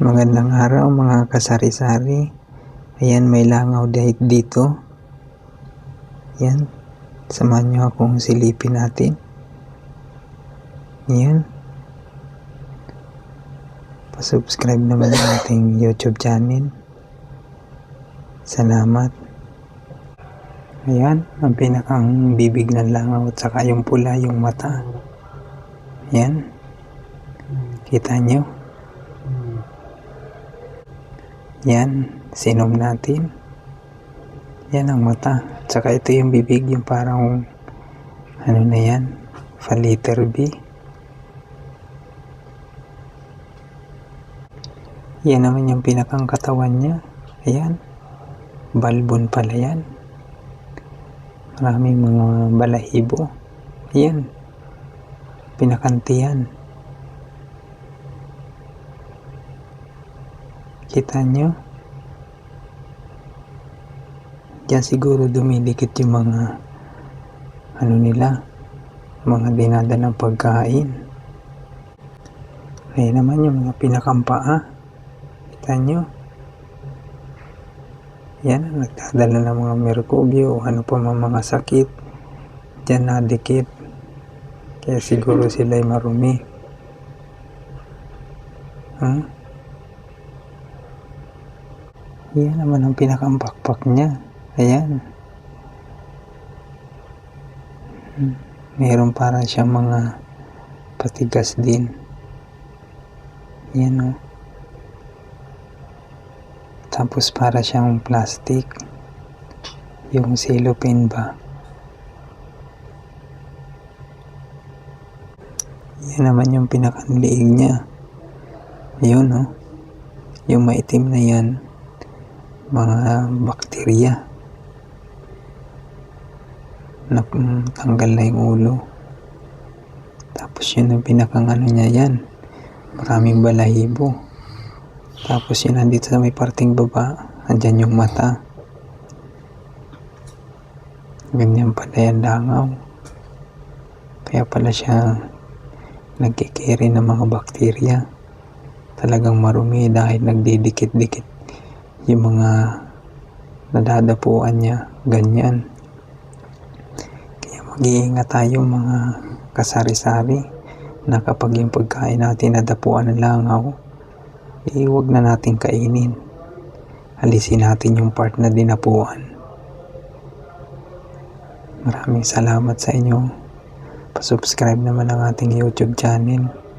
Magandang araw mga kasari-sari. Ayan, may langaw dito. Ayan, samahan nyo akong silipin natin. Ayan. Pasubscribe naman ang ating YouTube channel. Salamat. Ayan, ang pinakang bibig ng langaw at saka yung pula, yung mata. Ayan. Kita nyo? Yan, sinom natin. Yan ang mata. Tsaka ito yung bibig, yung parang ano na yan, faliter B. Yan naman yung pinakang katawan niya. Ayan. Balbon pala yan. Maraming mga balahibo. Ayan. Pinakantiyan. Kita nyo? Diyan siguro dumidikit yung mga ano nila, mga dinada ng pagkain. Ayan naman yung mga pinakampaa. Kita nyo? Yan, nagdadala ng mga merkubyo, ano pa mga, sakit. Diyan nadikit. Kaya siguro sila'y marumi. Huh? Yan naman ang pinakampakpak niya. Ayan. Hmm. Meron parang siyang mga patigas din. Yan o. Tapos para siyang plastic. Yung cellophane ba. Yan naman yung pinakanliig niya. Yun o. Yung maitim na yan mga bakterya. Na tanggal na yung ulo. Tapos yun ang pinakang niya yan. Maraming balahibo. Tapos yun nandito sa may parting baba andyan yung mata. Ganyan pala yan langaw. Kaya pala siya nagkikiri ng mga bakterya. Talagang marumi dahil nagdidikit-dikit yung mga nadadapuan niya, ganyan. Kaya mag-iingat tayo mga kasari-sari na kapag yung pagkain natin nadapuan ng langaw, eh huwag na natin kainin. Alisin natin yung part na dinapuan. Maraming salamat sa inyo. Pasubscribe naman ang ating YouTube channel.